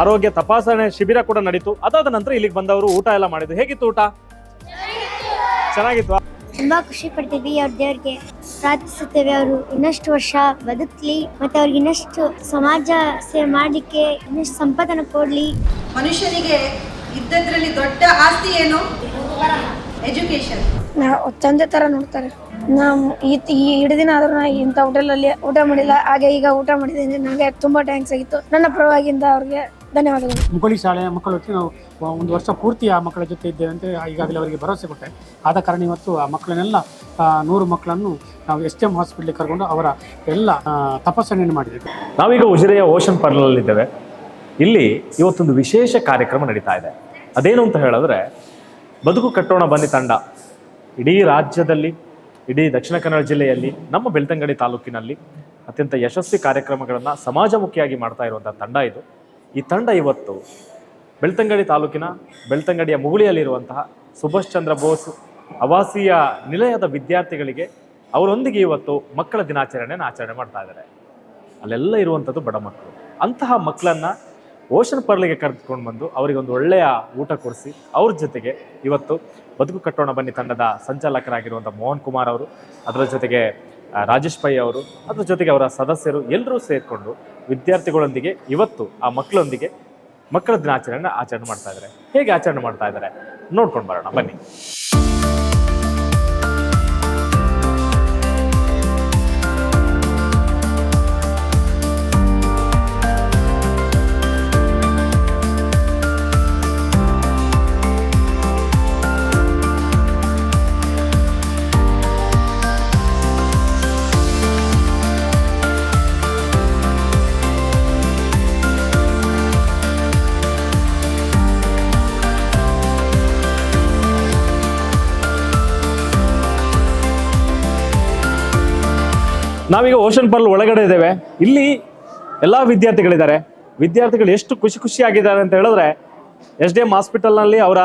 ಆರೋಗ್ಯ ತಪಾಸಣೆ ಶಿಬಿರ ಕೂಡ ನಡೀತು. ಅದಾದ ನಂತರ ಇಲ್ಲಿಗೆ ಬಂದವರು ಊಟ ಎಲ್ಲ ಮಾಡಿದ್ರು. ಹೇಗಿತ್ತು ಊಟ? ಚೆನ್ನಾಗಿತ್ತು. ತುಂಬಾ ಖುಷಿ ಪಡ್ತೀವಿ ಅವ್ರ ದೇವ್ರಿಗೆ. ಪ್ರಾರ್ಥಿಸುತ್ತೇವೆ ಅವರು ಇನ್ನಷ್ಟು ವರ್ಷ ಬದುಕ್ಲಿ ಮತ್ತೆ ಅವ್ರಿಗೆ ಇನ್ನಷ್ಟು ಸಮಾಜ ಸೇವೆ ಮಾಡಲಿಕ್ಕೆ ಇನ್ನಷ್ಟು ಸಂಪಾದನೆ ಕೊಡ್ಲಿ. ಮನುಷ್ಯನಿಗೆ ಇದ್ದದ್ರಲ್ಲಿ ದೊಡ್ಡ ಆಸ್ತಿ ಏನು? ಎಜುಕೇಶನ್ ನಾವು ತಂದೆ ತರ ನೋಡ್ತಾರೆ. ನಾವು ಈ ದಿನ ಆದ್ರೂ ನಾ ಇಂಥ ಹೋಟೆಲಲ್ಲಿ ಊಟ ಮಾಡಿಲ್ಲ. ಹಾಗೆ ಈಗ ಊಟ ಮಾಡಿದ್ದೀನಿ ನನಗೆ ತುಂಬ ಥ್ಯಾಂಕ್ಸ್ ಆಗಿತ್ತು. ನನ್ನ ಪರವಾಗಿಂದ ಅವ್ರಿಗೆ ಧನ್ಯವಾದಗಳು. ಮುಗುಳಿ ಶಾಲೆಯ ಮಕ್ಕಳ ಜೊತೆ ನಾವು ಒಂದು ವರ್ಷ ಪೂರ್ತಿ ಆ ಮಕ್ಕಳ ಜೊತೆ ಇದ್ದೇವೆ ಅಂತ ಈಗಾಗಲೇ ಅವರಿಗೆ ಭರವಸೆ ಕೊಟ್ಟೆ. ಆದ ಕಾರಣ ಇವತ್ತು ಆ ಮಕ್ಕಳನ್ನೆಲ್ಲ ನೂರು ಮಕ್ಕಳನ್ನು ನಾವು ಎಸ್ ಟಿ ಎಂ ಹಾಸ್ಪಿಟ್ಲಿಗೆ ಕರ್ಕೊಂಡು ಅವರ ಎಲ್ಲ ತಪಾಸಣೆಯನ್ನು ಮಾಡಿದ್ದೇವೆ. ನಾವೀಗ ಉಜಿರೆಯ ಓಷನ್ ಪಾರ್ಲಲ್ಲಿದ್ದೇವೆ ಇಲ್ಲಿ ಇವತ್ತೊಂದು ವಿಶೇಷ ಕಾರ್ಯಕ್ರಮ ನಡೀತಾ ಇದೆ. ಅದೇನು ಅಂತ ಹೇಳಿದ್ರೆ ಬದುಕು ಕಟ್ಟೋಣ ಬನ್ನಿ ತಂಡ. ಇಡೀ ರಾಜ್ಯದಲ್ಲಿ ಇಡೀ ದಕ್ಷಿಣ ಕನ್ನಡ ಜಿಲ್ಲೆಯಲ್ಲಿ ನಮ್ಮ ಬೆಳ್ತಂಗಡಿ ತಾಲೂಕಿನಲ್ಲಿ ಅತ್ಯಂತ ಯಶಸ್ವಿ ಕಾರ್ಯಕ್ರಮಗಳನ್ನು ಸಮಾಜಮುಖಿಯಾಗಿ ಮಾಡ್ತಾ ಇರುವಂಥ ತಂಡ ಇದು. ಈ ತಂಡ ಇವತ್ತು ಬೆಳ್ತಂಗಡಿ ತಾಲೂಕಿನ ಬೆಳ್ತಂಗಡಿಯ ಮುಗುಳಿಯಲ್ಲಿರುವಂತಹ ಸುಭಾಷ್ ಚಂದ್ರ ಬೋಸ್ ಆವಾಸೀಯ ನಿಲಯದ ವಿದ್ಯಾರ್ಥಿಗಳಿಗೆ ಅವರೊಂದಿಗೆ ಇವತ್ತು ಮಕ್ಕಳ ದಿನಾಚರಣೆಯನ್ನು ಆಚರಣೆ ಮಾಡ್ತಾ ಇದ್ದಾರೆ. ಅಲ್ಲೆಲ್ಲ ಇರುವಂಥದ್ದು ಬಡ ಮಕ್ಕಳು. ಅಂತಹ ಮಕ್ಕಳನ್ನ ಓಷನ್ ಪರ್ಲಿಗೆ ಕರೆದುಕೊಂಡು ಬಂದು ಅವರಿಗೆ ಒಂದು ಒಳ್ಳೆಯ ಊಟ ಕೊಡಿಸಿ ಅವ್ರ ಜೊತೆಗೆ ಇವತ್ತು ಬದುಕು ಕಟ್ಟೋಣ ಬನ್ನಿ ತಂಡದ ಸಂಚಾಲಕರಾಗಿರುವಂಥ ಮೋಹನ್ ಕುಮಾರ್ ಅವರು. ಅದರ ಜೊತೆಗೆ ರಾಜೇಶ್ ಪೈ ಅವರು, ಅದ್ರ ಜೊತೆಗೆ ಅವರ ಸದಸ್ಯರು ಎಲ್ಲರೂ ಸೇರಿಕೊಂಡು ವಿದ್ಯಾರ್ಥಿಗಳೊಂದಿಗೆ ಇವತ್ತು ಆ ಮಕ್ಕಳೊಂದಿಗೆ ಮಕ್ಕಳ ದಿನಾಚರಣೆ ಆಚರಣೆ ಮಾಡ್ತಾ ಇದ್ದಾರೆ. ಹೇಗೆ ಆಚರಣೆ ಮಾಡ್ತಾ ಇದ್ದಾರೆ? ನೋಡ್ಕೊಂಡು ಬರೋಣ. ಬನ್ನಿ. ನಾವೀಗ ಓಷನ್ ಪರ್ಲ್ ಒಳಗಡೆ ಇದ್ದೇವೆ. ಇಲ್ಲಿ ಎಲ್ಲ ವಿದ್ಯಾರ್ಥಿಗಳಿದ್ದಾರೆ. ವಿದ್ಯಾರ್ಥಿಗಳು ಎಷ್ಟು ಖುಷಿ ಖುಷಿಯಾಗಿದ್ದಾರೆ ಅಂತ ಹೇಳಿದ್ರೆ ಎಸ್ ಡಿ ಎಂ ಹಾಸ್ಪಿಟಲ್ನಲ್ಲಿ ಅವರ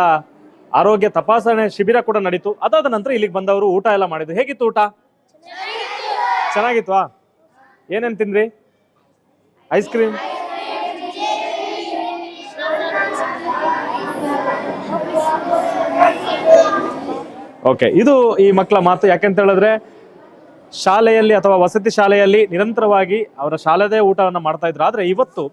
ಆರೋಗ್ಯ ತಪಾಸಣೆ ಶಿಬಿರ ಕೂಡ ನಡೀತು. ಅದಾದ ನಂತರ ಇಲ್ಲಿಗೆ ಬಂದವರು ಊಟ ಎಲ್ಲ ಮಾಡಿದ್ರು. ಹೇಗಿತ್ತು ಊಟ? ಚೆನ್ನಾಗಿತ್ವಾ? ಏನೇನು ತಿಂದ್ರಿ? Ice cream? ಓಕೆ, ಇದು ಈ ಮಕ್ಕಳ ಮಾತು ಯಾಕೆಂತ ಹೇಳಿದ್ರೆ ಶಾಲೆಯಲ್ಲಿ ಅಥವಾ ವಸತಿ ಶಾಲೆಯಲ್ಲಿ ನಿರಂತರವಾಗಿ ಅವರ ಶಾಲೆದೇ ಊಟವನ್ನು ಮಾಡ್ತಾ ಇದ್ರು. ಆದರೆ ಇವತ್ತು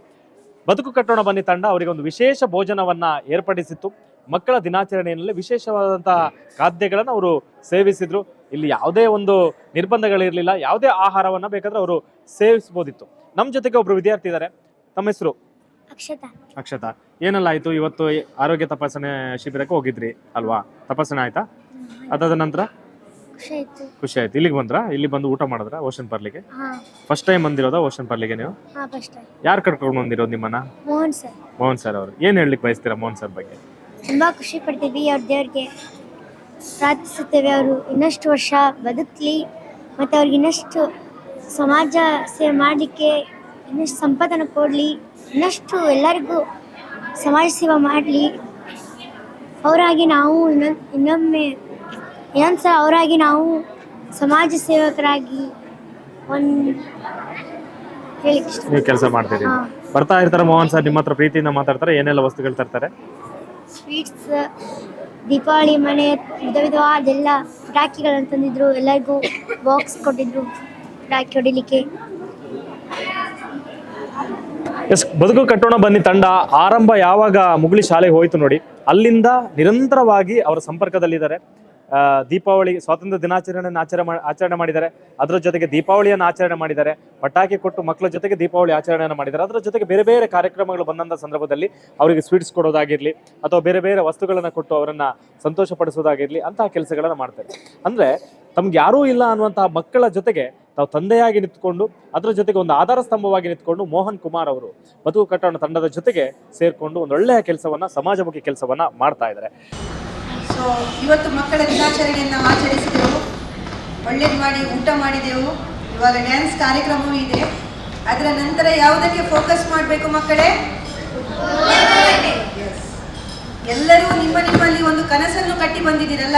ಬದುಕು ಕಟ್ಟೋಣ ಬನ್ನಿ ತಂಡ ಅವರಿಗೆ ಒಂದು ವಿಶೇಷ ಭೋಜನವನ್ನ ಏರ್ಪಡಿಸಿತ್ತು. ಮಕ್ಕಳ ದಿನಾಚರಣೆಯಲ್ಲಿ ವಿಶೇಷವಾದಂತಹ ಖಾದ್ಯಗಳನ್ನು ಅವರು ಸೇವಿಸಿದ್ರು. ಇಲ್ಲಿ ಯಾವುದೇ ಒಂದು ನಿರ್ಬಂಧಗಳಿರಲಿಲ್ಲ. ಯಾವುದೇ ಆಹಾರವನ್ನ ಬೇಕಾದ್ರೆ ಅವರು ಸೇವಿಸಬಹುದಿತ್ತು ನಮ್ಮ ಜೊತೆಗೆ ಒಬ್ರು ವಿದ್ಯಾರ್ಥಿ ಇದ್ದಾರೆ ತಮ್ಮ ಹೆಸರು? ಅಕ್ಷತಾ. ಅಕ್ಷತಾ. ಏನೆಲ್ಲ ಆಯ್ತು ಇವತ್ತು ಆರೋಗ್ಯ ತಪಾಸಣೆ ಶಿಬಿರಕ್ಕೆ ಹೋಗಿದ್ರಿ ಅಲ್ವಾ? ತಪಾಸಣೆ ಆಯ್ತಾ. ಅದಾದ ನಂತರ? ಖುಷಿ ಆಯ್ತು ಖುಷಿ ಆಯ್ತು ಇಲ್ಲಿಗೆ ಬಂದ್ರಾ? ಇಲ್ಲಿ ಬಂದು ಊಟ ಮಾಡಿದ್ರ ಓಷನ್ ಪರ್ಲಿಗೆ ಹಾ. ಫಸ್ಟ್ ಟೈಮ್ ಬಂದಿರೋದಾ ಓಷನ್ ಪರ್ಲಿಗೆ ನೀವು? ಹಾ ಫಸ್ಟ್ ಯಾರು ಕರ್ಕೊಂಡು ಬಂದಿರೋದು ನಿಮ್ಮನ್ನ? ಮೋಹನ್ ಸರ್. ಮೋಹನ್ ಸರ್ ಅವರು. ಏನ್ ಹೇಳಲಿಕ್ಕೆ ಬಯಸ್ತೀರಾ ಮೋಹನ್ ಸರ್ ಬಗ್ಗೆ? ತುಂಬಾ ಖುಷಿ ಪಡ್ತೀವಿ ಅವ್ರ ದೇವ್ರಿಗೆ. ಪ್ರಾರ್ಥಿಸುತ್ತೇವೆ ಅವರು. ಇನ್ನಷ್ಟು ವರ್ಷ ಬದುಕಲಿ ಮತ್ತು ಅವ್ರಿಗೆ ಇನ್ನಷ್ಟು ಸಮಾಜ ಸೇವೆ ಮಾಡಲಿಕ್ಕೆ ಇನ್ನಷ್ಟು ಸಂಪಾದನೆ ಕೊಡಲಿ ಇನ್ನಷ್ಟು ಎಲ್ಲರಿಗೂ ಸಮಾಜ ಸೇವೆ ಮಾಡಲಿ. ಅವರಾಗಿ ನಾವು ಇನ್ನೊಂದು ಇನ್ನೊಮ್ಮೆ ಇನ್ನೊಂದು ಸರ್ ಅವರಾಗಿ ನಾವು ಸಮಾಜ ಸೇವಕರಾಗಿ ಒಂದು ಇಷ್ಟ ನೀವು ಕೆಲಸ ಮಾಡ್ತೀರಿ ಹಾ. ಬರ್ತಾ ಇರ್ತಾರೆ ಮೋಹನ್ ಸರ್ ನಿಮ್ಮ ಹತ್ರ ಪ್ರೀತಿಯಿಂದ ಮಾತಾಡ್ತಾರೆ ಏನೆಲ್ಲ ವಸ್ತುಗಳು ತರ್ತಾರೆ? ಸ್ವೀಟ್ಸ್ ದೀಪಾವಳಿ ಮನೆ ವಿಧ ವಿಧವಾದೆಲ್ಲ ಪಟಾಕಿಗಳನ್ನು ತಂದಿದ್ರು ಎಲ್ಲರಿಗೂ ಬಾಕ್ಸ್ ಕೊಟ್ಟಿದ್ರು ಪಟಾಕಿ ಹೊಡಿಲಿಕ್ಕೆ. ಎಸ್ ಬದುಕು ಕಟ್ಟೋಣ ಬನ್ನಿ ತಂಡ. ಆರಂಭ ಯಾವಾಗ ಮುಗುಳಿ ಶಾಲೆಗೆ ಹೋಯ್ತು ನೋಡಿ. ಅಲ್ಲಿಂದ ನಿರಂತರವಾಗಿ ಅವರ ಸಂಪರ್ಕದಲ್ಲಿದ್ದಾರೆ. ದೀಪಾವಳಿ ಸ್ವಾತಂತ್ರ್ಯ ದಿನಾಚರಣೆಯನ್ನು ಆಚರಣೆ ಮಾಡಿ ಆಚರಣೆ ಮಾಡಿದ್ದಾರೆ. ಅದರ ಜೊತೆಗೆ ದೀಪಾವಳಿಯನ್ನು ಆಚರಣೆ ಮಾಡಿದ್ದಾರೆ. ಪಟಾಕಿ ಕೊಟ್ಟು ಮಕ್ಕಳ ಜೊತೆಗೆ ದೀಪಾವಳಿ ಆಚರಣೆಯನ್ನು ಮಾಡಿದ್ದಾರೆ. ಅದರ ಜೊತೆಗೆ ಬೇರೆ ಬೇರೆ ಕಾರ್ಯಕ್ರಮಗಳು ಬಂದಂಥ ಸಂದರ್ಭದಲ್ಲಿ ಅವರಿಗೆ ಸ್ವೀಟ್ಸ್ ಕೊಡೋದಾಗಿರಲಿ ಅಥವಾ ಬೇರೆ ಬೇರೆ ವಸ್ತುಗಳನ್ನು ಕೊಟ್ಟು ಅವರನ್ನು ಸಂತೋಷ ಪಡಿಸೋದಾಗಿರ್ಲಿ ಅಂತಹ ಕೆಲಸಗಳನ್ನು ಮಾಡ್ತಾರೆ. ಅಂದರೆ ತಮ್ಗೆ ಯಾರೂ ಇಲ್ಲ ಅನ್ನುವಂತಹ ಮಕ್ಕಳ ಜೊತೆಗೆ ತಾವು ತಂದೆಯಾಗಿ ನಿಂತ್ಕೊಂಡು, ಅದರ ಜೊತೆಗೆ ಒಂದು ಆಧಾರ ಸ್ತಂಭವಾಗಿ ನಿಂತ್ಕೊಂಡು ಮೋಹನ್ ಕುಮಾರ್ ಅವರು ಬದುಕು ಕಟ್ಟೋಣ ತಂಡದ ಜೊತೆಗೆ ಸೇರಿಕೊಂಡು ಒಂದು ಒಳ್ಳೆಯ ಕೆಲಸವನ್ನ, ಸಮಾಜಮುಖಿ ಕೆಲಸವನ್ನ ಮಾಡ್ತಾ ಇದ್ದಾರೆ. ಸೊ, ಇವತ್ತು ಮಕ್ಕಳ ದಿನಾಚರಣೆಯನ್ನು ಆಚರಿಸಿದೆವು. ಒಳ್ಳೇದು ಮಾಡಿ, ಊಟ ಮಾಡಿದೆವು. ಇವಾಗ ಡ್ಯಾನ್ಸ್ ಕಾರ್ಯಕ್ರಮವೂ ಇದೆ. ಅದರ ನಂತರ ಯಾವುದಕ್ಕೆ ಫೋಕಸ್ ಮಾಡಬೇಕು ಮಕ್ಕಳೇ. ಎಲ್ಲರೂ ನಿಮ್ಮ ನಿಮ್ಮಲ್ಲಿ ಒಂದು ಕನಸನ್ನು ಕಟ್ಟಿ ಬಂದಿದ್ದೀರಲ್ಲ?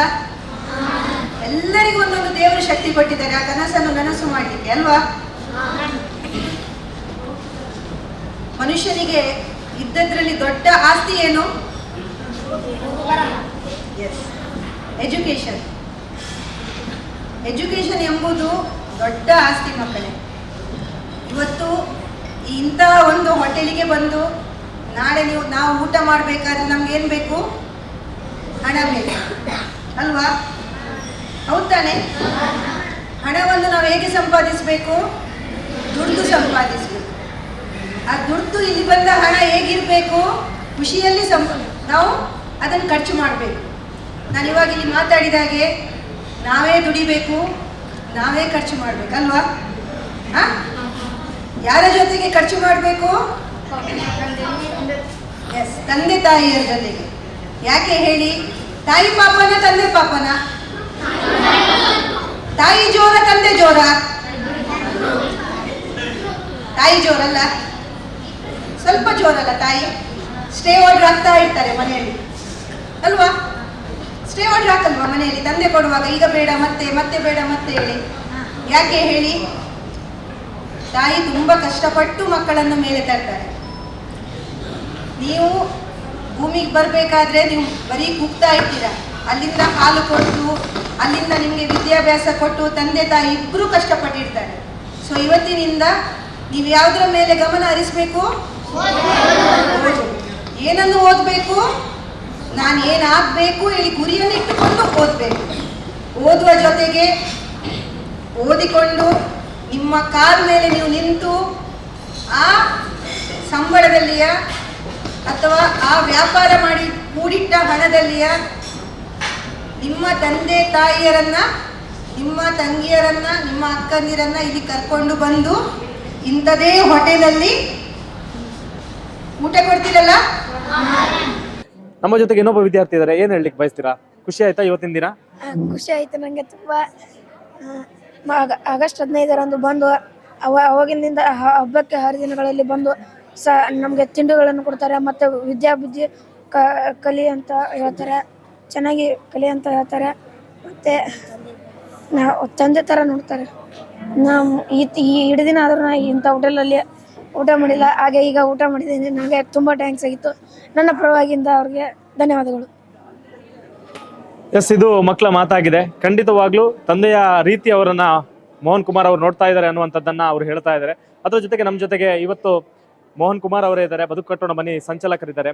ಎಲ್ಲರಿಗೂ ಒಂದೊಂದು ದೇವರು ಶಕ್ತಿ ಕೊಟ್ಟಿದ್ದಾರೆ. ಆ ಕನಸನ್ನು ನನಸು ಮಾಡಲಿಕ್ಕೆ ಅಲ್ವಾ? ಮನುಷ್ಯನಿಗೆ ಇದ್ದದ್ರಲ್ಲಿ ದೊಡ್ಡ ಆಸ್ತಿ ಏನು? ಎಸ್ ಎಜುಕೇಶನ್ ಎಜುಕೇಷನ್ ಎಂಬುದು ದೊಡ್ಡ ಆಸ್ತಿ ಮಕ್ಕಳೇ. ಇವತ್ತು ಇಂಥ ಒಂದು ಹೋಟೆಲಿಗೆ ಬಂದು ನಾಳೆ ನೀವು, ನಾವು ಊಟ ಮಾಡಬೇಕಾದ್ರೆ ನಮ್ಗೆ ಏನು ಬೇಕು? ಹಣ ಬೇಕು. ಅಲ್ವಾ? ಹೌದ್ ತಾನೆ? ಹಣವನ್ನು ನಾವು ಹೇಗೆ ಸಂಪಾದಿಸಬೇಕು? ದುಡ್ದು ಸಂಪಾದಿಸಬೇಕು. ಆ ದುಡ್ದು ಇಲ್ಲಿ ಬಂದ ಹಣ ಹೇಗಿರಬೇಕು? ಖುಷಿಯಲ್ಲಿ ಸಂಪ, ನಾವು ಅದನ್ನು ಖರ್ಚು ಮಾಡಬೇಕು. ನಾನು ಇವಾಗ ಇಲ್ಲಿ ಮಾತಾಡಿದ ಹಾಗೆ ನಾವೇ ದುಡಿಬೇಕು, ನಾವೇ ಖರ್ಚು ಮಾಡಬೇಕಲ್ವಾ? ಯಾರ ಜೊತೆಗೆ ಖರ್ಚು ಮಾಡಬೇಕು? ಎಸ್ ತಂದೆ ತಾಯಿಯರ ಜೊತೆಗೆ. ಯಾಕೆ ಹೇಳಿ? ತಾಯಿ ಪಾಪನ, ತಂದೆ ಪಾಪನ? ತಾಯಿ ಜೋರ, ತಂದೆ ಜೋರ? ತಾಯಿ ಜೋರಲ್ಲ? ಸ್ವಲ್ಪ ಜೋರಲ್ಲ ತಾಯಿ? ಸ್ಟೇ ಆರ್ಡರ್ ಆಗ್ತಾ ಇರ್ತಾರೆ ಮನೆಯಲ್ಲಿ. ಅಲ್ವಾ? ಸ್ಟೇ ಆರ್ಡರ್ ಹಾಕಲ್ವಾ ಮನೆಯಲ್ಲಿ? ತಂದೆ ಕೊಡುವಾಗ ಈಗ ಬೇಡ ಮತ್ತೆ ಮತ್ತೆ ಬೇಡ ಮತ್ತೆ ಹೇಳಿ. ಯಾಕೆ ಹೇಳಿ? ತಾಯಿ ತುಂಬಾ ಕಷ್ಟಪಟ್ಟು ಮಕ್ಕಳನ್ನು ಮೇಲೆ ತರ್ತಾರೆ. ನೀವು ಭೂಮಿಗೆ ಬರಬೇಕಾದ್ರೆ ನೀವು ಬರೀ ಕೂಗ್ತಾ ಇರ್ತೀರಾ. ಅಲ್ಲಿಂದ ಹಾಲು ಕೊಟ್ಟು ಅಲ್ಲಿಂದ ನಿಮಗೆ ವಿದ್ಯಾಭ್ಯಾಸ ಕೊಟ್ಟು ತಂದೆ ತಾಯಿ ಇಬ್ರು ಕಷ್ಟಪಟ್ಟಿರ್ತಾರೆ. ಸೊ ಇವತ್ತಿನಿಂದ ನೀವು ಯಾವುದರ ಮೇಲೆ ಗಮನ ಹರಿಸಬೇಕು? ಏನನ್ನು ಓದಬೇಕು? ನಾನು ಏನಾಗಬೇಕು ಹೇಳಿ ಗುರಿಯನ್ನು ಇಟ್ಟುಕೊಂಡು ಓದಬೇಕು. ಓದುವ ಜೊತೆಗೆ ಓದಿಕೊಂಡು ನಿಮ್ಮ ಕಾಲ್ ಮೇಲೆ ನೀವು ನಿಂತು ಆ ಸಂಬಳದಲ್ಲಿಯ ಅಥವಾ ಆ ವ್ಯಾಪಾರ ಮಾಡಿ ಕೂಡಿಟ್ಟ ಹಣದಲ್ಲಿಯ ನಿಮ್ಮ ತಂದೆ ತಾಯಿಯರನ್ನ, ನಿಮ್ಮ ತಂಗಿಯರನ್ನ, ನಿಮ್ಮ ಅಕ್ಕಂದಿರನ್ನ ಇಲ್ಲಿ ಕರ್ಕೊಂಡು ಬಂದು ಇಂಥದೇ ಹೋಟೆಲಲ್ಲಿ ಊಟ ಕೊಡ್ತೀರಲ್ಲ? ನಮ್ಮ ಜೊತೆಗೆ ಇನ್ನೊಬ್ಬ ವಿದ್ಯಾರ್ಥಿ ಇದ್ದಾರೆ ಏನ್ ಹೇಳ್ಲಿಕ್ಕೆ ಬಯಸ್ತೀರಾ? ಖುಷಿ ಆಯ್ತಾ ಇವತ್ತಿನ ದಿನ? ಖುಷಿ ಆಯ್ತು ನನಗೆ ತುಂಬಾ. ಆಗಸ್ಟ್ ಹದಿನೈದರಂದು ಬಂದು, ಅವ ಅವಾಗಿನಿಂದ ಹಬ್ಬಕ್ಕೆ ಹರಿದಿನಗಳಲ್ಲಿ ಬಂದು ಸ, ನಮಗೆ ತಿಂಡಿಗಳನ್ನು ಕೊಡ್ತಾರೆ. ಮತ್ತು ವಿದ್ಯಾಬುದ್ಧಿ ಕ, ಕಲಿ ಅಂತ ಹೇಳ್ತಾರೆ. ಚೆನ್ನಾಗಿ ಕಲಿ ಅಂತ ಹೇಳ್ತಾರೆ. ಮತ್ತು ನಾವು ತಂದೆ ಥರ ನೋಡ್ತಾರೆ. ನಾವು ಈ ಈ ಇಡೀ ದಿನ ಆದರೂ ನಾ ಇಂಥ ಹೋಟೆಲಲ್ಲಿ ಊಟ ಮಾಡಿಲ್ಲ. ಹಾಗೆ ಈಗ ಊಟ ಮಾಡಿದ್ದೀನಿ. ನನಗೆ ತುಂಬ ಟ್ಯಾಂಕ್ಸ್ ಆಗಿತ್ತು. ನನ್ನ ಪರವಾಗಿಂದ ಅವ್ರಿಗೆ ಧನ್ಯವಾದಗಳು. ಎಸ್ ಇದು ಮಕ್ಕಳ ಮಾತಾಗಿದೆ. ಖಂಡಿತವಾಗ್ಲೂ ತಂದೆಯ ರೀತಿ ಅವರನ್ನ ಮೋಹನ್ ಕುಮಾರ್ ಅವರು ನೋಡ್ತಾ ಇದ್ದಾರೆ ಅನ್ನುವಂಥದ್ದನ್ನ ಅವರು ಹೇಳ್ತಾ ಇದ್ದಾರೆ. ಅದರ ಜೊತೆಗೆ ನಮ್ಮ ಜೊತೆಗೆ ಇವತ್ತು ಮೋಹನ್ ಕುಮಾರ್ ಅವರೇ ಇದ್ದಾರೆ. ಬದುಕು ಕಟ್ಟೋಣ ಬನ್ನಿ, ಸಂಚಾಲಕರಿದ್ದಾರೆ.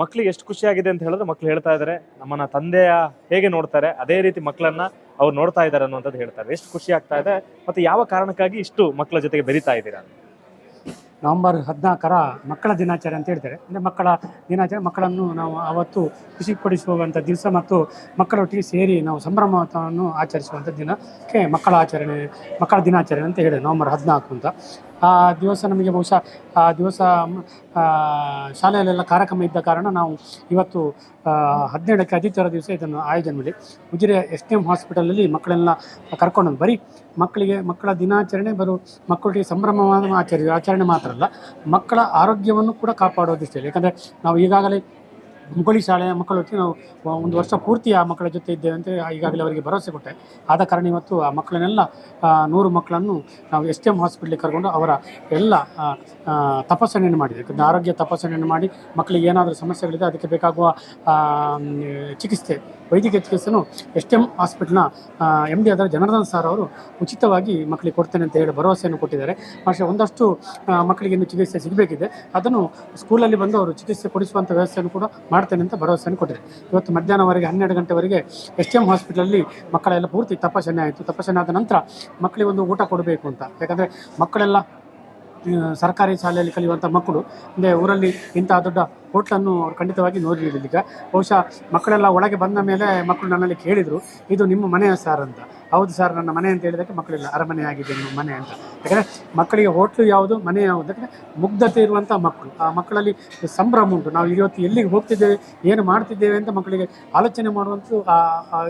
ಮಕ್ಕಳಿಗೆ ಎಷ್ಟು ಖುಷಿಯಾಗಿದೆ ಅಂತ ಹೇಳಿದ್ರೆ ಮಕ್ಳು ಹೇಳ್ತಾ ಇದ್ದಾರೆ. ನಮ್ಮನ್ನ ತಂದೆಯ ಹೇಗೆ ನೋಡ್ತಾರೆ, ಅದೇ ರೀತಿ ಮಕ್ಕಳನ್ನ ಅವ್ರು ನೋಡ್ತಾ ಇದ್ದಾರೆ ಅನ್ನುವಂಥದ್ದು ಹೇಳ್ತಾರೆ. ಎಷ್ಟು ಖುಷಿ ಆಗ್ತಾ ಇದೆ, ಮತ್ತೆ ಯಾವ ಕಾರಣಕ್ಕಾಗಿ ಇಷ್ಟು ಮಕ್ಕಳ ಜೊತೆಗೆ ಬೆರಿತಾ ಇದ್ದೀರಾ ನವೆಂಬರ್ ಹದಿನಾಲ್ಕರ ಮಕ್ಕಳ ದಿನಾಚರಣೆ ಅಂತ ಹೇಳ್ತಾರೆ. ಅಂದರೆ ಮಕ್ಕಳ ದಿನಾಚರಣೆ, ಮಕ್ಕಳನ್ನು ನಾವು ಅವತ್ತು ಖುಷಿಪಡಿಸುವಂಥ ದಿವಸ ಮತ್ತು ಮಕ್ಕಳೊಟ್ಟಿಗೆ ಸೇರಿ ನಾವು ಸಂಭ್ರಮವನ್ನು ಆಚರಿಸುವಂಥ ದಿನಕ್ಕೆ ಮಕ್ಕಳ ಆಚರಣೆ, ಮಕ್ಕಳ ದಿನಾಚರಣೆ ಅಂತ ಹೇಳಿ ನವೆಂಬರ್ ಹದಿನಾಲ್ಕು ಅಂತ. ಆ ದಿವಸ ನಮಗೆ ಬಹುಶಃ, ಆ ದಿವಸ ಶಾಲೆಯಲ್ಲೆಲ್ಲ ಕಾರ್ಯಕ್ರಮ ಇದ್ದ ಕಾರಣ ನಾವು ಇವತ್ತು ಹದಿನೇಳಕ್ಕೆ ಆದಿತ್ಯವಾರ ದಿವಸ ಇದನ್ನು ಆಯೋಜನೆ ಮಾಡಿ. ಉಜಿರೆ ಎಸ್ ಟಿ ಎಂ ಹಾಸ್ಪಿಟಲಲ್ಲಿ ಮಕ್ಕಳೆಲ್ಲ ಕರ್ಕೊಂಡು ಬರೀ ಮಕ್ಕಳಿಗೆ ಮಕ್ಕಳ ದಿನಾಚರಣೆ ಬರು ಮಕ್ಕಳಿಗೆ ಸಂಭ್ರಮವಾದ ಆಚರಣೆ ಆಚರಣೆ ಮಾತ್ರ ಅಲ್ಲ, ಮಕ್ಕಳ ಆರೋಗ್ಯವನ್ನು ಕೂಡ ಕಾಪಾಡೋ ಯಾಕಂದರೆ ನಾವು ಈಗಾಗಲೇ ಮುಗುಳಿ ಶಾಲೆಯ ಮಕ್ಕಳ ಜೊತೆ ನಾವು ಒಂದು ವರ್ಷ ಪೂರ್ತಿ ಆ ಮಕ್ಕಳ ಜೊತೆ ಇದ್ದೇವೆ ಅಂತ ಈಗಾಗಲೇ ಅವರಿಗೆ ಭರವಸೆ ಕೊಟ್ಟೆ. ಆದ ಕಾರಣ ಇವತ್ತು ಆ ಮಕ್ಕಳನ್ನೆಲ್ಲ ನೂರು ಮಕ್ಕಳನ್ನು ನಾವು ಎಸ್ ಟಿ ಎಂ ಹಾಸ್ಪಿಟ್ಲಿಗೆ ಕರ್ಕೊಂಡು ಅವರ ಎಲ್ಲ ತಪಾಸಣೆಯನ್ನು ಮಾಡಿದೆ. ಆರೋಗ್ಯ ತಪಾಸಣೆಯನ್ನು ಮಾಡಿ ಮಕ್ಕಳಿಗೆ ಏನಾದರೂ ಸಮಸ್ಯೆಗಳಿದೆ ಅದಕ್ಕೆ ಬೇಕಾಗುವ ಚಿಕಿತ್ಸೆ, ವೈದ್ಯಕೀಯ ಚಿಕಿತ್ಸೆಯನ್ನು ಎಸ್ ಟಿ ಎಂ ಹಾಸ್ಪಿಟ್ಲ್ನ ಎಂ ಡಿ ಆದರೆ ಜನಾರ್ದನ್ ಸರ್ ಅವರು ಉಚಿತವಾಗಿ ಮಕ್ಕಳಿಗೆ ಕೊಡ್ತೇನೆ ಅಂತ ಹೇಳಿ ಭರವಸೆಯನ್ನು ಕೊಟ್ಟಿದ್ದಾರೆ. ಭಾಷೆ ಒಂದಷ್ಟು ಮಕ್ಕಳಿಗೆ ಇನ್ನು ಚಿಕಿತ್ಸೆ ಸಿಗಬೇಕಿದೆ. ಅದನ್ನು ಸ್ಕೂಲಲ್ಲಿ ಬಂದು ಅವರು ಚಿಕಿತ್ಸೆ ಕೊಡಿಸುವಂಥ ವ್ಯವಸ್ಥೆಯನ್ನು ಕೂಡ ಮಾಡ್ತೇನೆ ಅಂತ ಭರವಸೆಯನ್ನು ಕೊಟ್ಟಿದೆ. ಇವತ್ತು ಮಧ್ಯಾಹ್ನವರೆಗೆ, ಹನ್ನೆರಡು ಗಂಟೆವರೆಗೆ ಎಸ್ ಟಿ ಎಂ ಹಾಸ್ಪಿಟಲಲ್ಲಿ ಮಕ್ಕಳೆಲ್ಲ ಪೂರ್ತಿ ತಪಾಸಣೆ ಆಯಿತು. ತಪಾಸಣೆ ಆದ ನಂತರ ಮಕ್ಕಳಿಗೆ ಒಂದು ಊಟ ಕೊಡಬೇಕು ಅಂತ. ಯಾಕಂದರೆ ಮಕ್ಕಳೆಲ್ಲ ಸರ್ಕಾರಿ ಶಾಲೆಯಲ್ಲಿ ಕಲಿಯುವಂಥ ಮಕ್ಕಳು, ಅಂದರೆ ಊರಲ್ಲಿ ಇಂಥ ದೊಡ್ಡ ಹೋಟ್ಲನ್ನು ಅವ್ರು ಖಂಡಿತವಾಗಿ ನೋಡಿರಲಿಲ್ಲ. ಬಹುಶಃ ಮಕ್ಕಳೆಲ್ಲ ಒಳಗೆ ಬಂದ ಮೇಲೆ ಮಕ್ಕಳು ನನ್ನಲ್ಲಿ ಕೇಳಿದರು, ಇದು ನಿಮ್ಮ ಮನೆಯ ಸರ್ ಅಂತ. ಹೌದು ಸರ್, ನನ್ನ ಮನೆ ಅಂತ ಹೇಳಿದಕ್ಕೆ ಮಕ್ಕಳಿಲ್ಲ. ಅರಮನೆ ಆಗಿದೆ ನಿಮ್ಮ ಮನೆ ಅಂತ. ಯಾಕಂದರೆ ಮಕ್ಕಳಿಗೆ ಹೋಟ್ಲು ಯಾವುದು, ಮನೆ ಯಾವುದು? ಯಾಕಂದರೆ ಮುಗ್ಧತೆ ಇರುವಂಥ ಮಕ್ಕಳು. ಆ ಮಕ್ಕಳಲ್ಲಿ ಸಂಭ್ರಮ ಉಂಟು. ನಾವು ಇವತ್ತು ಎಲ್ಲಿಗೆ ಹೋಗ್ತಿದ್ದೇವೆ, ಏನು ಮಾಡ್ತಿದ್ದೇವೆ ಅಂತ ಮಕ್ಕಳಿಗೆ ಆಲೋಚನೆ ಮಾಡುವಂಥ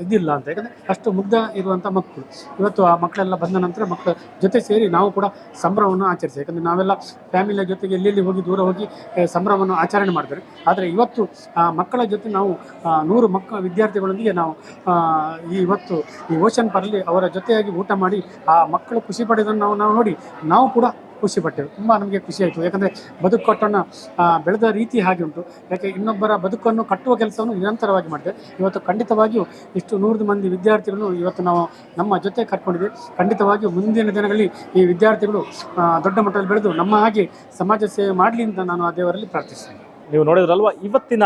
ಇದಿಲ್ಲ ಅಂತ. ಯಾಕಂದರೆ ಅಷ್ಟು ಮುಗ್ಧ ಇರುವಂಥ ಮಕ್ಕಳು. ಇವತ್ತು ಆ ಮಕ್ಕಳೆಲ್ಲ ಬಂದ ನಂತರ ಮಕ್ಕಳ ಜೊತೆ ಸೇರಿ ನಾವು ಕೂಡ ಸಂಭ್ರಮವನ್ನು ಆಚರಿಸಿ ಯಾಕಂದರೆ ನಾವೆಲ್ಲ ಫ್ಯಾಮಿಲಿಯ ಜೊತೆಗೆ ಎಲ್ಲೆಲ್ಲಿ ಹೋಗಿ, ದೂರ ಹೋಗಿ ಸಂಭ್ರಮವನ್ನು ಆಚರಣೆ ಮಾಡ್ತಾರೆ ಆದರೆ ಇವತ್ತು ಆ ಮಕ್ಕಳ ಜೊತೆ ನಾವು ನೂರು ಮಕ್ಕ ವಿದ್ಯಾರ್ಥಿಗಳೊಂದಿಗೆ ನಾವು ಈ ಇವತ್ತು ಈ ಓಷನ್ ಪರಲ್ಲಿ ಅವರ ಜೊತೆಯಾಗಿ ಊಟ ಮಾಡಿ ಆ ಮಕ್ಕಳು ಖುಷಿ ಪಡೆದನ್ನು ನಾವು ನಾವು ನೋಡಿ, ನಾವು ಕೂಡ ಖುಷಿ ಪಟ್ಟೆವು. ತುಂಬ ನಮಗೆ ಖುಷಿ ಆಯಿತು. ಯಾಕಂದರೆ ಬದುಕು ಕಟ್ಟೋಣ ಬೆಳೆದ ರೀತಿ ಹಾಗೆ ಉಂಟು. ಯಾಕೆ ಇನ್ನೊಬ್ಬರ ಬದುಕನ್ನು ಕಟ್ಟುವ ಕೆಲಸವನ್ನು ನಿರಂತರವಾಗಿ ಮಾಡಿದೆ. ಇವತ್ತು ಖಂಡಿತವಾಗಿಯೂ ಇಷ್ಟು ನೂರು ಮಂದಿ ವಿದ್ಯಾರ್ಥಿಗಳನ್ನು ಇವತ್ತು ನಾವು ನಮ್ಮ ಜೊತೆ ಕರ್ಕೊಂಡಿದ್ವಿ ಖಂಡಿತವಾಗಿಯೂ ಮುಂದಿನ ದಿನಗಳಲ್ಲಿ ಈ ವಿದ್ಯಾರ್ಥಿಗಳು ದೊಡ್ಡ ಮಟ್ಟದಲ್ಲಿ ಬೆಳೆದು ನಮ್ಮ ಹಾಗೆ ಸಮಾಜ ಸೇವೆ ಮಾಡಲಿ ಅಂತ ನಾನು ಆ ದೇವರಲ್ಲಿ ಪ್ರಾರ್ಥಿಸ್ತೇನೆ. ನೀವು ನೋಡಿದ್ರಲ್ವ, ಇವತ್ತಿನ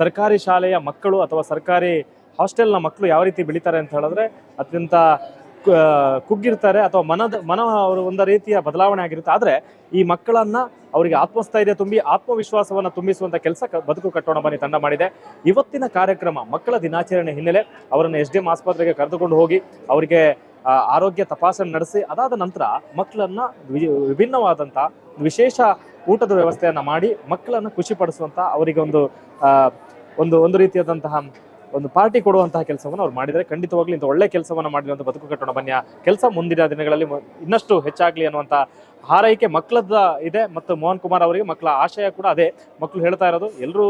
ಸರ್ಕಾರಿ ಶಾಲೆಯ ಮಕ್ಕಳು ಅಥವಾ ಸರ್ಕಾರಿ ಹಾಸ್ಟೆಲ್ನ ಮಕ್ಕಳು ಯಾವ ರೀತಿ ಬೆಳೀತಾರೆ ಅಂತ ಹೇಳಿದ್ರೆ ಅತ್ಯಂತ ಕುಗ್ಗಿರ್ತಾರೆ ಅಥವಾ ಮನದ ಮನ ಅವರು ಒಂದು ರೀತಿಯ ಬದಲಾವಣೆ ಆಗಿರುತ್ತೆ. ಆದರೆ ಈ ಮಕ್ಕಳನ್ನ ಅವರಿಗೆ ಆತ್ಮಸ್ಥೈರ್ಯ ತುಂಬಿ ಆತ್ಮವಿಶ್ವಾಸವನ್ನು ತುಂಬಿಸುವಂಥ ಕೆಲಸ ಬದುಕು ಕಟ್ಟೋಣ ಬನ್ನಿ ತಂಡ ಮಾಡಿದೆ. ಇವತ್ತಿನ ಕಾರ್ಯಕ್ರಮ ಮಕ್ಕಳ ದಿನಾಚರಣೆ ಹಿನ್ನೆಲೆ ಅವರನ್ನು ಎಸ್ ಡಿ ಎಂ ಆಸ್ಪತ್ರೆಗೆ ಕರೆದುಕೊಂಡು ಹೋಗಿ ಅವರಿಗೆ ಆರೋಗ್ಯ ತಪಾಸಣೆ ನಡೆಸಿ, ಅದಾದ ನಂತರ ಮಕ್ಕಳನ್ನ ವಿಭಿನ್ನವಾದಂಥ ವಿಶೇಷ ಊಟದ ವ್ಯವಸ್ಥೆಯನ್ನು ಮಾಡಿ ಮಕ್ಕಳನ್ನು ಖುಷಿಪಡಿಸುವಂಥ ಅವರಿಗೆ ಒಂದು ಒಂದು ಒಂದು ರೀತಿಯಾದಂತಹ ಒಂದು ಪಾರ್ಟಿ ಕೊಡುವಂತಹ ಕೆಲಸವನ್ನು ಅವ್ರು ಮಾಡಿದರೆ ಖಂಡಿತವಾಗ್ಲೂ ಇಂಥ ಒಳ್ಳೆ ಕೆಲಸವನ್ನು ಮಾಡಿರುವಂಥ ಬದುಕು ಕಟ್ಟೋಣ ಬನ್ನಿ. ಕೆಲಸ ಮುಂದಿನ ದಿನಗಳಲ್ಲಿ ಇನ್ನಷ್ಟು ಹೆಚ್ಚಾಗಲಿ ಅನ್ನುವಂಥ ಹಾರೈಕೆ ಮಕ್ಕಳದ ಇದೆ ಮತ್ತು ಮೋಹನ್ ಕುಮಾರ್ ಅವರಿಗೆ ಮಕ್ಕಳ ಆಶಯ ಕೂಡ ಅದೇ. ಮಕ್ಕಳು ಹೇಳ್ತಾ ಇರೋದು, ಎಲ್ಲರೂ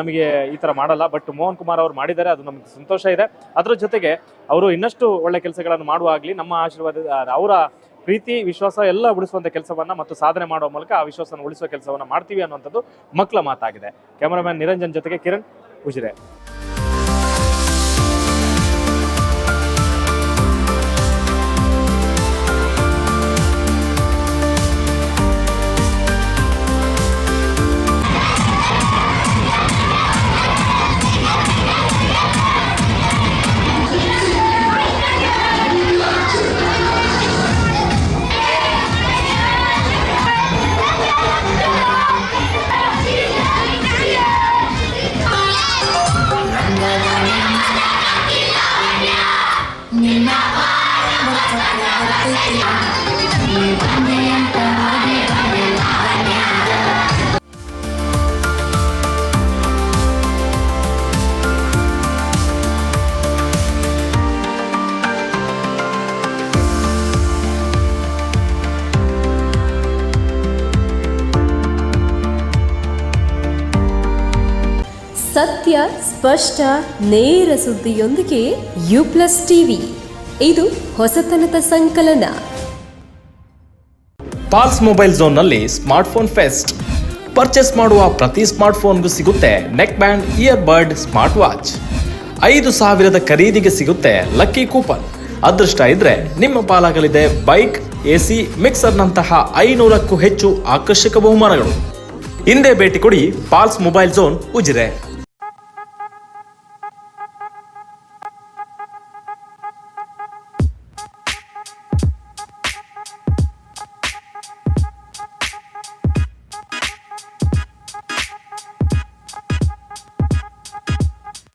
ನಮಗೆ ಈ ಥರ ಮಾಡಲ್ಲ, ಬಟ್ ಮೋಹನ್ ಕುಮಾರ್ ಅವರು ಮಾಡಿದ್ದಾರೆ, ಅದು ನಮಗೆ ಸಂತೋಷ ಇದೆ. ಅದರ ಜೊತೆಗೆ ಅವರು ಇನ್ನಷ್ಟು ಒಳ್ಳೆ ಕೆಲಸಗಳನ್ನು ಮಾಡುವಾಗಲಿ ನಮ್ಮ ಆಶೀರ್ವಾದ ಅವರ ಪ್ರೀತಿ, ವಿಶ್ವಾಸ ಎಲ್ಲ ಉಳಿಸುವಂಥ ಕೆಲಸವನ್ನು ಮತ್ತು ಸಾಧನೆ ಮಾಡುವ ಮೂಲಕ ಆ ವಿಶ್ವಾಸವನ್ನು ಉಳಿಸುವ ಕೆಲಸವನ್ನು ಮಾಡ್ತೀವಿ ಅನ್ನುವಂಥದ್ದು ಮಕ್ಕಳ ಮಾತಾಗಿದೆ. ಕ್ಯಾಮರಾಮ್ಯಾನ್ ನಿರಂಜನ್ ಜೊತೆಗೆ ಕಿರಣ್ ಉಜಿರೆ. ಸತ್ಯ, ಸ್ಪಷ್ಟ, ನೇರ ಸುದ್ದಿಯೊಂದಿಗೆ ಯು ಪ್ಲಸ್ ಟಿವಿ. ಇದು ಹೊಸತನದ ಸಂಕಲನ. ಪಾಲ್ಸ್ ಮೊಬೈಲ್ ಝೋನ್ನಲ್ಲಿ ಸ್ಮಾರ್ಟ್ಫೋನ್ ಫೆಸ್ಟ್. ಪರ್ಚೇಸ್ ಮಾಡುವ ಪ್ರತಿ ಸ್ಮಾರ್ಟ್ಫೋನ್ಗೂ ಸಿಗುತ್ತೆ neck band earbud smart watch ಐದು ಸಾವಿರದ ಖರೀದಿಗೆ ಸಿಗುತ್ತೆ ಲಕ್ಕಿ ಕೂಪನ್. ಅದೃಷ್ಟ ಇದ್ರೆ ನಿಮ್ಮ ಪಾಲಾಗಲಿದೆ ಬೈಕ್, ಎಸಿ, ಮಿಕ್ಸರ್ನಂತಹ ಐನೂರಕ್ಕೂ ಹೆಚ್ಚು ಆಕರ್ಷಕ ಬಹುಮಾನಗಳು. ಹಿಂದೆ ಭೇಟಿ ಕೊಡಿ ಪಾಲ್ಸ್ ಮೊಬೈಲ್ ಝೋನ್ ಉಜಿರೆ.